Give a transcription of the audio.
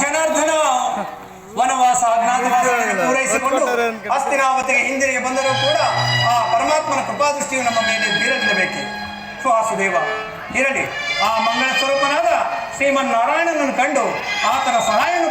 ಜನಾರ್ದನ ವನವಾಸ ಅಜ್ಞಾತವಾಸವನ್ನು ಪೂರೈಸಿಕೊಂಡು ಹಸ್ತಿನಾವತಿಗೆ ಹಿಂದಿರುಗಿ ಬಂದರೂ ಕೂಡ ಆ ಪರಮಾತ್ಮನ ಕೃಪಾದೃಷ್ಟಿಯು ನಮ್ಮ ಮೇಲೆ ಬೀರಲಿರಬೇಕು. ವಾಸುದೇವ ಇರಲಿ. ಆ ಮಂಗಳ ಸ್ವರೂಪನಾದ ಶ್ರೀಮನ್ ನಾರಾಯಣನನ್ನು ಕಂಡು ಆತನ ಸಹಾಯವನ್ನು